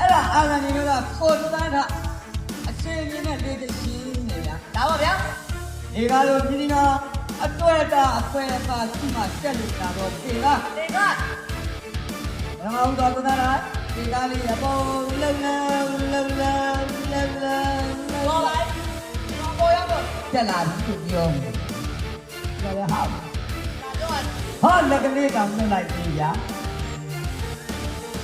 ဟုတ်တာပါဗျာအဲ့ဒါအာဇာနည်တို့ကကိုတန်းတာအချင်းချင်းနဲ့လေ့ကျင့်ရှင်းနေဗျာဒါပါဗျာဒီကားလို့ဒီဒီနာအတွက်တာအဖွဲအပါရှိမှတက်လို့တာတော့ဒီကတေကဓမ္မဥတော်ကနာဒီကားလေးရပေါ်လုံလုံလုံလုံလုံလုံပေါ်လိုက်ပေါ်ရတော့တက်လာပြီသူပြောမယ်ဒါလည်းဟာဒါတော့ဟာလက်ကလေးကောင်လွတ်လိုက်ပြီဗျာ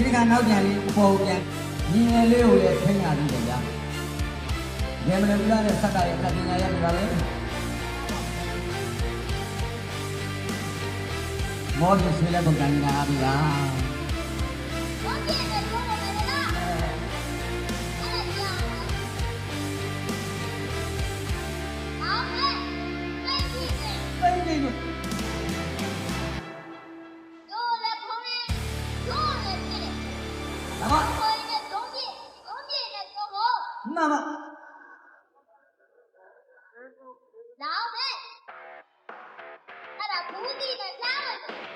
ဒီကနောက်ပြန်လေးအပေါ်ပြန်ညီငယ်လေးကိုလည်းထိန်းလာပြီးတယ်ဗျာရေမလေးကလည်းဆက်တာရဲ့ကတိညာရဲ့ကလည်းမော်ဒီဆွေးလည်းပုံကန်နေတာဗျာဟုတ်ကဲ့ကိုယ်ကိုယ်ကလည်းလားအဲ့ဒါကြာအောင်ပဲပြန်ကြည့်တယ်ပြန်ကြည့်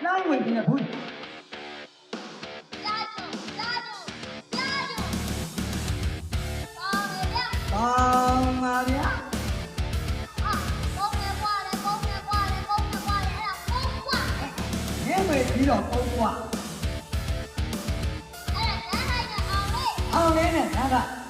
language in a book. chỉ là câu quả. Ông ấy nè, nè.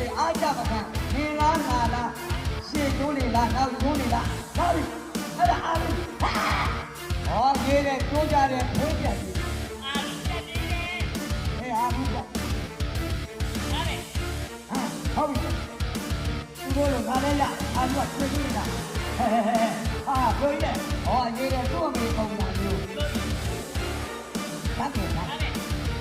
လေအားကြပါကငင်လားငါလားရှေ့ကျိုးနေလားနောက်ကျိုးနေလားဟုတ်ပြီအဲ့ဒါအားလုံးဟောကြီးတဲ့ကျိုးကြတဲ့ဘုန်းကြီးအားလုံးတက်နေတယ်ဟဲ့အားလုံးကဟာလေဟာဟုတ်ပြီသူတို့လည်းငါလည်းလားအားလုံးကတွေ့ကြည့်လားဟာဘုန်းကြီးဟောကြီးတဲ့သူ့အမေပုံစံမျိုးဟုတ်ပြီဟုတ်ပြီ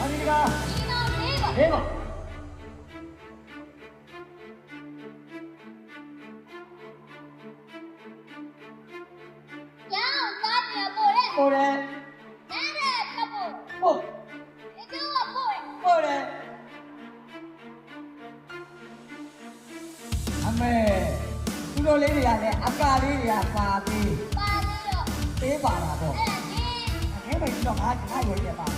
アメリカ英語英語これなんでカポおえ今日はこれこれအမေသူတို့လေးတွေကလည်းအကာလေးတွေကပါပြီးပါပြီးတော့ပေးပါတာပေါ့အဲ့ဒါကြီးအဲ့ဒါပဲကျွန်တော်အားအားရရပါ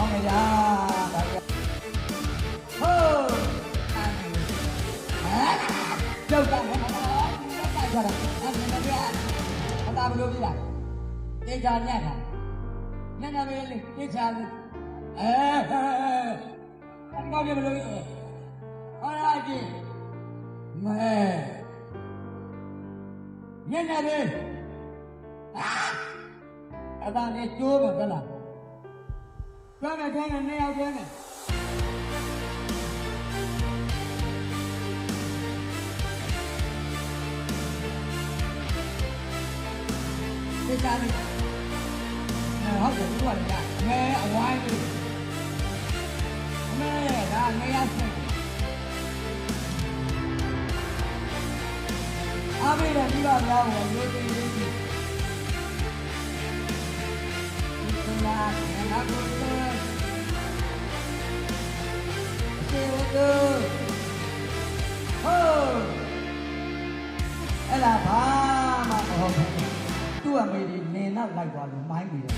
ကောင်းကြဒါကြဟုတ်အဲ့ကြောက်တာဟဲ့ကြောက်တာကြတာအဲ့ဒါလည်းအတားဘလို့ပြီလားတေချာညက်တာညက်နေပြီလေတေချာလေအဲအဲ့ဘာပြမလို့ဟောလာကြည့်မဲညက်နေပြီအဲ့ဒါလေကျိုးပဲကလား Quên rồi, quên rồi, neo quên rồi Cái cha đi? Này hấp dẫn quần cả Nghe ở ngoài đi. Nghe ở ra, nghe ăn mình À bây giờ đi vào đâu, nghe đi đi đi. Hãy subscribe cho kênh Ghiền Mì Gõ လေးကြီးဒီကလာငါကိုယ်စေဝတ်ဟိုးအဲ့လာဘာမှမဟုတ်ဘူးသူ့အမေဒီနေနောက်လိုက်သွားလို့မိုင်းပြီးတယ်